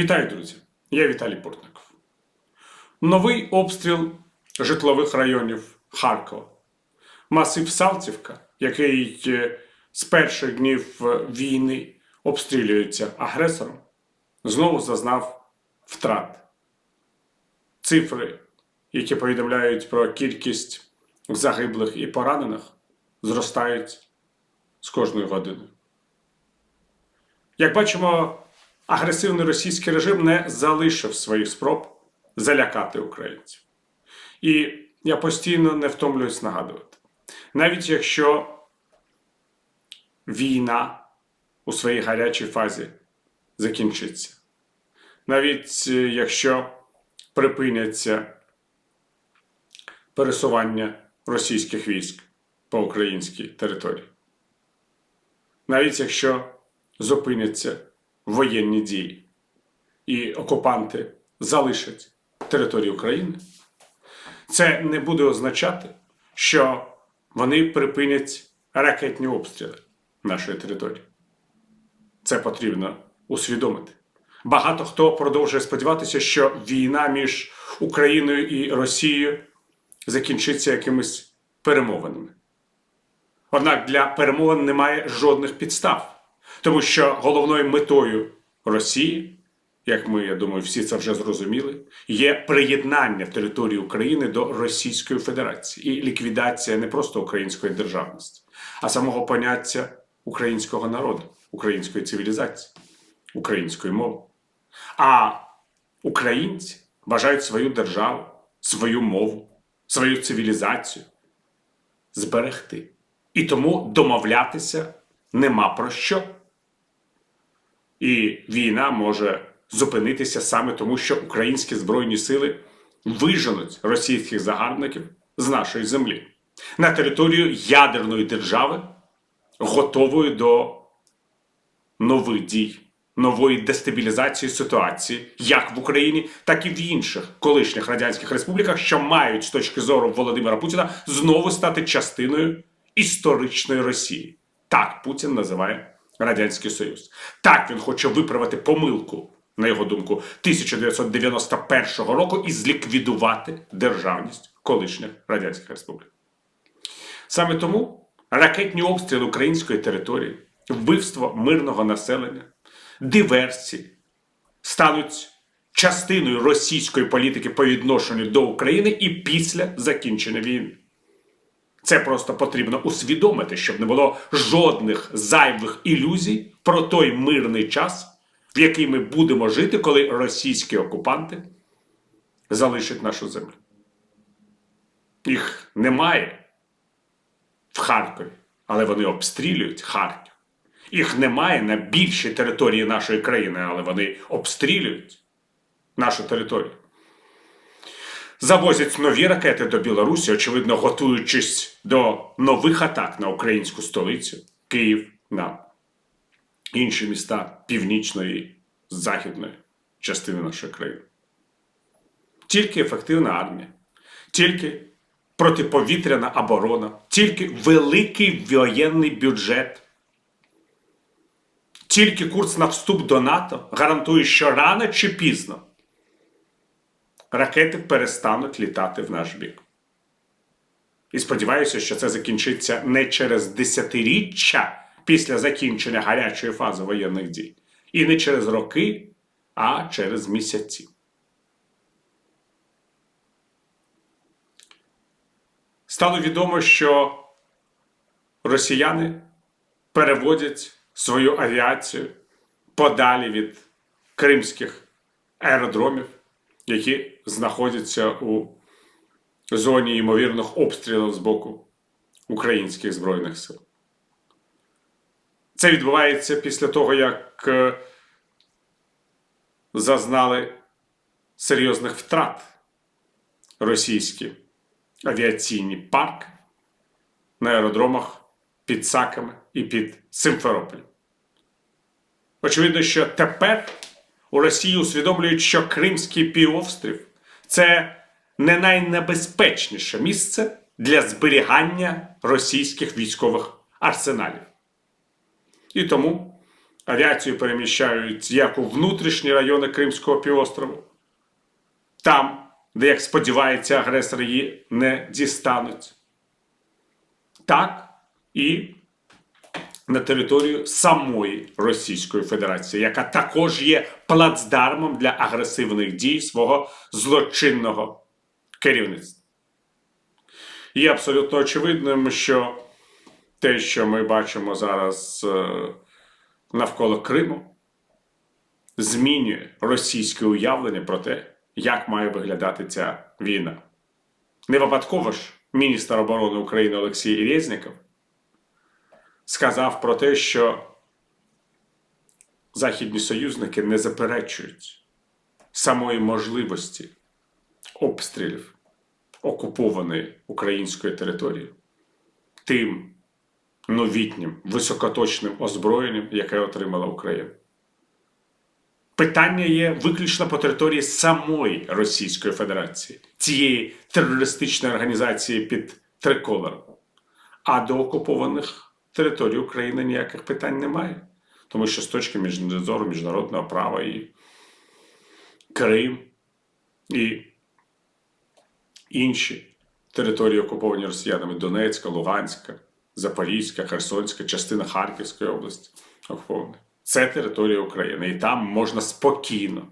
Вітаю, друзі! Я Віталій Портников. Новий обстріл житлових районів Харкова. Масив Салтівка, який е, з перших днів е, війни обстрілюється агресором, знову зазнав втрат. Цифри, які повідомляють про кількість загиблих і поранених, зростають з кожною годиною. Як бачимо, агресивний російський режим не залишив своїх спроб залякати українців. І я постійно не втомлююсь нагадувати. Навіть якщо війна у своїй гарячій фазі закінчиться, навіть е, якщо припиняться пересування російських військ по українській території, навіть якщо зупиняться воєнні дії і окупанти залишать територію України, це не буде означати, що вони припинять ракетні обстріли нашої території. Це потрібно усвідомити. Багато хто продовжує сподіватися, що війна між Україною і Росією закінчиться якимись перемовинами. Однак для перемовин немає жодних підстав. Тому що головною метою Росії, як ми, я думаю, всі це вже зрозуміли, є приєднання території України до Російської Федерації і ліквідація не просто української державності, а самого поняття українського народу, української цивілізації, української мови. А українці бажають свою державу, свою мову, свою цивілізацію зберегти. І тому домовлятися нема про що. І війна може зупинитися саме тому, що українські збройні сили виженуть російських загарбників з нашої землі на територію ядерної держави, готової до нових дій, нової дестабілізації ситуації, як в Україні, так і в інших колишніх радянських республіках, що мають з точки зору Володимира Путіна знову стати частиною історичної Росії. Так Путін називає Радянський Союз. Так він хоче виправити помилку, на його думку, 1991 року і зліквідувати державність колишніх радянських республік. Саме тому ракетні обстріли української території, вбивство мирного населення, диверсії стануть частиною російської політики по відношенню до України і після закінчення війни. Це просто потрібно усвідомити, щоб не було жодних зайвих ілюзій про той мирний час, в який ми будемо жити, коли російські окупанти залишать нашу землю. Їх немає в Харкові, але вони обстрілюють Харків. Їх немає на більшій території нашої країни, але вони обстрілюють нашу територію завозять нові ракети до Білорусі, очевидно, готуючись до нових атак на українську столицю, Київ, на інші міста північної західної частини нашої країни. Тільки ефективна армія, тільки протиповітряна оборона, тільки великий воєнний бюджет. Тільки курс на вступ до НАТО гарантує, що рано чи пізно ракети перестануть літати в наш бік. І сподіваюся, що це закінчиться не через десятиріччя після закінчення гарячої фази воєнних дій, і не через роки, а через місяці. Стало відомо, що росіяни переводять свою авіацію подалі від кримських аеродромів які знаходяться у зоні ймовірних обстрілів з боку українських Збройних сил. Це відбувається після того, як е, зазнали серйозних втрат російські авіаційні парки на аеродромах під Саками і під Симферополем. Очевидно, що тепер у Росії усвідомлюють, що Кримський півострів це не найнебезпечніше місце для зберігання російських військових арсеналів. І тому авіацію переміщають як у внутрішні райони Кримського півострову, там, де, як сподівається, агресори її не дістануть. Так і на територію самої Російської Федерації, яка також є плацдармом для агресивних дій свого злочинного керівництва. Є абсолютно очевидним, що те, що ми бачимо зараз е, навколо Криму, змінює російське уявлення про те, як має виглядати ця війна. Не випадково ж міністр оборони України Олексій Резніков сказав про те, що західні союзники не заперечують самої можливості обстрілів окупованої української території тим новітнім високоточним озброєнням, яке отримала Україна. Питання є виключно по території самої Російської Федерації, цієї терористичної організації під триколором. А до окупованих територій України ніяких питань немає. Тому що з точки зору міжнародного права і Крим, і інші території, окуповані росіянами Донецька, Луганська, Запорізька, Херсонська, частина Харківської області окупована. Це територія України. І там можна спокійно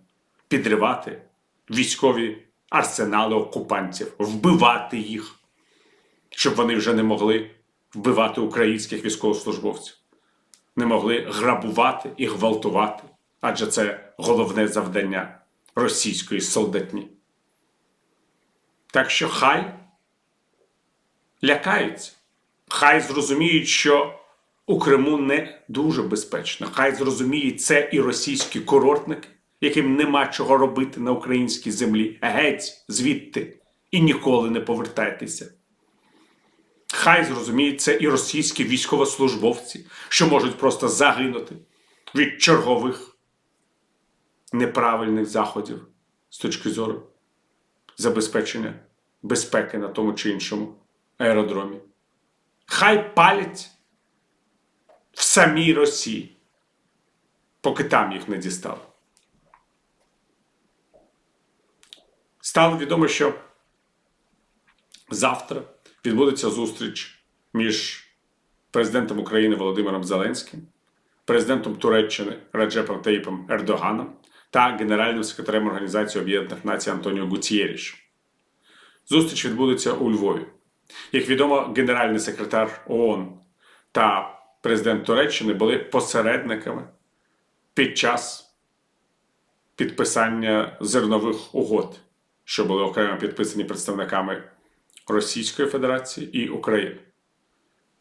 підривати військові арсенали окупантів, вбивати їх, щоб вони вже не могли вбивати українських військовослужбовців, не могли грабувати і гвалтувати, адже це головне завдання російської солдатні. Так що хай лякаються, хай зрозуміють, що у Криму не дуже безпечно. Хай зрозуміють це і російські курортники, яким нема чого робити на українській землі. Геть звідти і ніколи не повертайтеся. Хай зрозуміють це і російські військовослужбовці, що можуть просто загинути від чергових неправильних заходів з точки зору забезпечення безпеки на тому чи іншому аеродромі. Хай палять в самій Росії, поки там їх не дістали. Стало відомо, що завтра відбудеться зустріч між президентом України Володимиром Зеленським, президентом Туреччини Раджепом Таїпом Ердоганом та генеральним секретарем Організації Об'єднаних Націй Антоніо Гутієріш. Зустріч відбудеться у Львові. Як відомо, генеральний секретар ООН та президент Туреччини були посередниками під час підписання зернових угод, що були окремо підписані представниками Російської Федерації і України.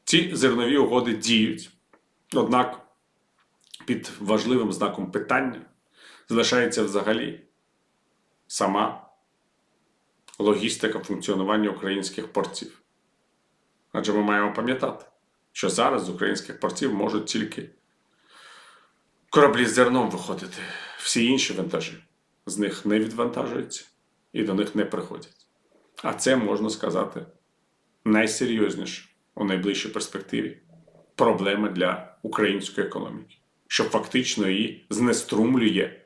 Ці зернові угоди діють, однак під важливим знаком питання залишається взагалі сама логістика функціонування українських портів. Адже ми маємо пам'ятати, що зараз з українських портів можуть тільки кораблі з зерном виходити. Всі інші вантажі з них не відвантажуються і до них не приходять. А це можна сказати найсерйозніше у найближчій перспективі проблема для української економіки, що фактично її знеструмлює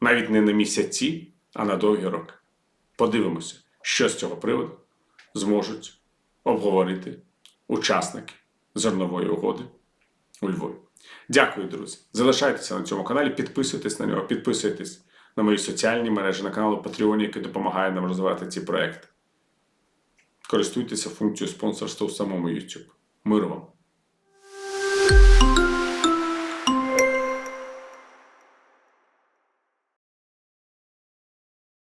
навіть не на місяці, а на довгі роки. Подивимося, що з цього приводу зможуть обговорити учасники зернової угоди у Львові. Дякую, друзі. Залишайтеся на цьому каналі, підписуйтесь на нього, підписуйтесь на мої соціальні мережі, на канал Patreon, який допомагає нам розвивати ці проекти. Користуйтеся функцією спонсорства у самому YouTube. Миру вам!